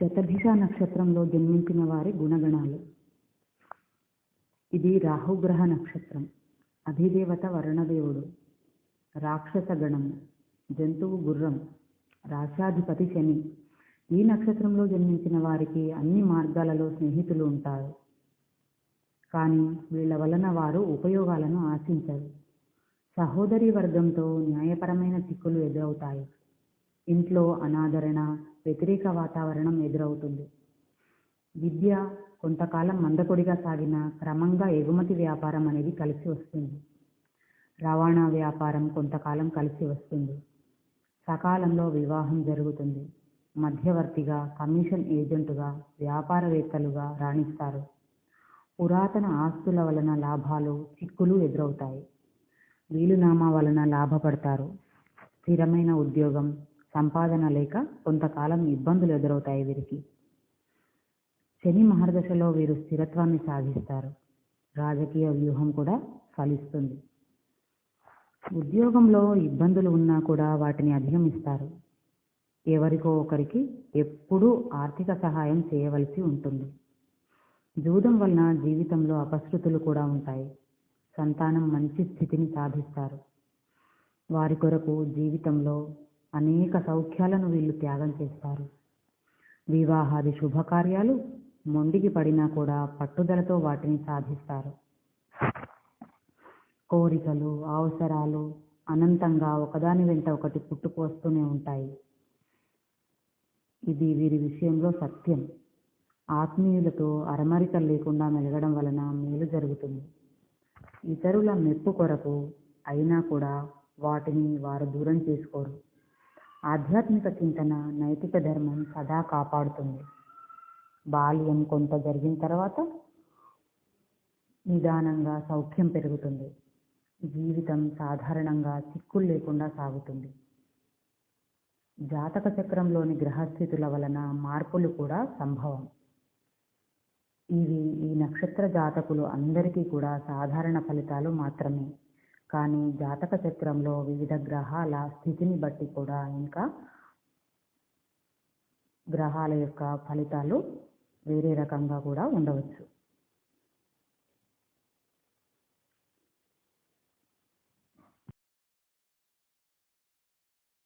శతభిష నక్షత్రంలో జన్మించిన వారి గుణగణాలు. ఇది రాహుగ్రహ నక్షత్రం అధిదేవత వరుణదేవుడు రాక్షస గణము జంతువు గుర్రం రాశాధిపతి శని. ఈ నక్షత్రంలో జన్మించిన వారికి అన్ని మార్గాలలో స్నేహితులు ఉంటారు. కానీ వీళ్ళ వలన వారు ఉపయోగాలను ఆశించరు. సహోదరి వర్గంతో న్యాయపరమైన చిక్కులు ఎదురవుతాయి. ఇంట్లో అనాదరణ వ్యతిరేక వాతావరణం ఎదురవుతుంది. విద్య కొంతకాలం మందకొడిగా సాగిన క్రమంగా ఎగుమతి వ్యాపారం అనేది కలిసి వస్తుంది. రవాణా వ్యాపారం కొంతకాలం కలిసి వస్తుంది. సకాలంలో వివాహం జరుగుతుంది. మధ్యవర్తిగా కమిషన్ ఏజెంటుగా వ్యాపారవేత్తలుగా రాణిస్తారు. పురాతన ఆస్తుల వలన లాభాలు చిక్కులు ఎదురవుతాయి. వీలునామా వలన లాభపడతారు. స్థిరమైన ఉద్యోగం సంపాదన లేక కొంతకాలం ఇబ్బందులు ఎదురవుతాయి వీరికి. శని మహర్దశలో వీరు స్థిరత్వాన్ని సాధిస్తారు. రాజకీయ వ్యూహం కూడా ఫలిస్తుంది. ఉద్యోగంలో ఇబ్బందులు ఉన్నా కూడా వాటిని అధిగమిస్తారు. ఎవరికో ఒకరికి ఎప్పుడూ ఆర్థిక సహాయం చేయవలసి ఉంటుంది. జూదం వలన జీవితంలో అపశృతులు కూడా ఉంటాయి. సంతానం మంచి స్థితిని సాధిస్తారు. వారి కొరకు జీవితంలో అనేక సౌఖ్యాలను వీళ్ళు త్యాగం చేస్తారు. వివాహాది శుభకార్యాలు మొండికి పడినా కూడా పట్టుదలతో వాటిని సాధిస్తారు. కోరికలు అవసరాలు అనంతంగా ఒకదాని వెంట ఒకటి పుట్టుకొస్తూనే ఉంటాయి. ఇది వీరి విషయంలో సత్యం. ఆత్మీయులతో అరమరికలు లేకుండా మెలగడం వలన మేలు జరుగుతుంది. ఇతరుల మెప్పు కొరకు అయినా కూడా వాటిని వారు దూరం చేసుకోరు. ఆధ్యాత్మిక చింతన నైతిక ధర్మం సదా కాపాడుతుంది. బాల్యం కొంత జరిగిన తర్వాత నిదానంగా సౌఖ్యం పెరుగుతుంది. జీవితం సాధారణంగా చిక్కులు లేకుండా సాగుతుంది. జాతక చక్రంలోని గ్రహస్థితుల వలన మార్పులు కూడా సంభవం. ఇవి ఈ నక్షత్ర జాతకులు అందరికీ కూడా సాధారణ ఫలితాలు మాత్రమే. కానీ జాతక చక్రంలో వివిధ గ్రహాల స్థితిని బట్టి కూడా ఇంకా గ్రహాల యొక్క ఫలితాలు వేరే రకంగా కూడా ఉండవచ్చు.